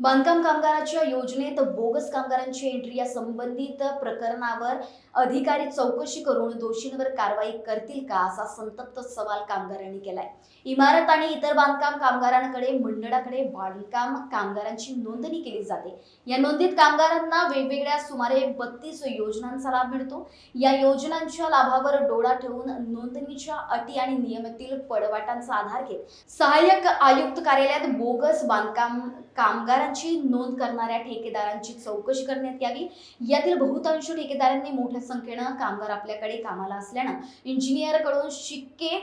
बांधकाम कामगाराच्या योजनेत बोगस कामगारांची एंट्री या संबंधित प्रकरणावर अधिकारी चौकशी करून दोषींवर कारवाई करतील का असा संतप्त सवाल कामगारांनी केलाय. इमारत आणि इतर बांधकाम कामगारांकडे मंडळाकडे बांधकाम कामगारांची नोंदणी केली जाते. या नोंदीत कामगारांना वेगवेगळ्या सुमारे बत्तीस योजनांचा लाभ मिळतो. या योजनांच्या लाभावर डोळा ठेवून नोंदणीच्या अटी आणि नियमातील पडवाटांचा आधार घेत सहाय्यक आयुक्त कार्यालयात बोगस बांधकाम कामगारांची नोंद करणाऱ्या ठेकेदारांची चौकशी करण्यात यावी. यातील बहुतांश ठेकेदारांनी मोठ्या संख्येनं कामगार आपल्याकडे कामाला असल्यानं इंजिनियरकडून शिक्के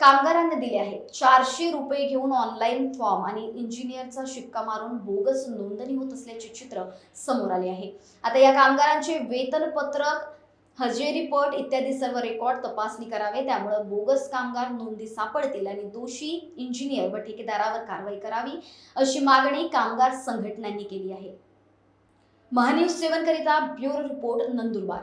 कामगारांना दिले आहेत. चारशे रुपये घेऊन ऑनलाईन फॉर्म आणि इंजिनियरचा शिक्का मारून बोगस नोंदणी होत असल्याचे चित्र समोर आले आहे. आता या कामगारांचे वेतनपत्रक हजेरी रिपोर्ट इत्यादी सर्व रेकॉर्ड तपासणी करावे. त्यामुळे बोगस कामगार नोंदी सापडतील आणि दोषी इंजिनियर व ठेकेदारावर कारवाई करावी अशी मागणी कामगार संघटनांनी केली आहे. महान्यूज सेवन करिता bureau report Nandurbar.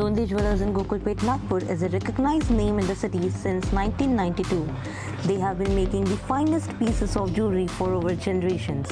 Londi Jewelers in Gokulpet, Nagpur is a recognized name in the city since 1992. They have been making the finest pieces of jewelry for over generations.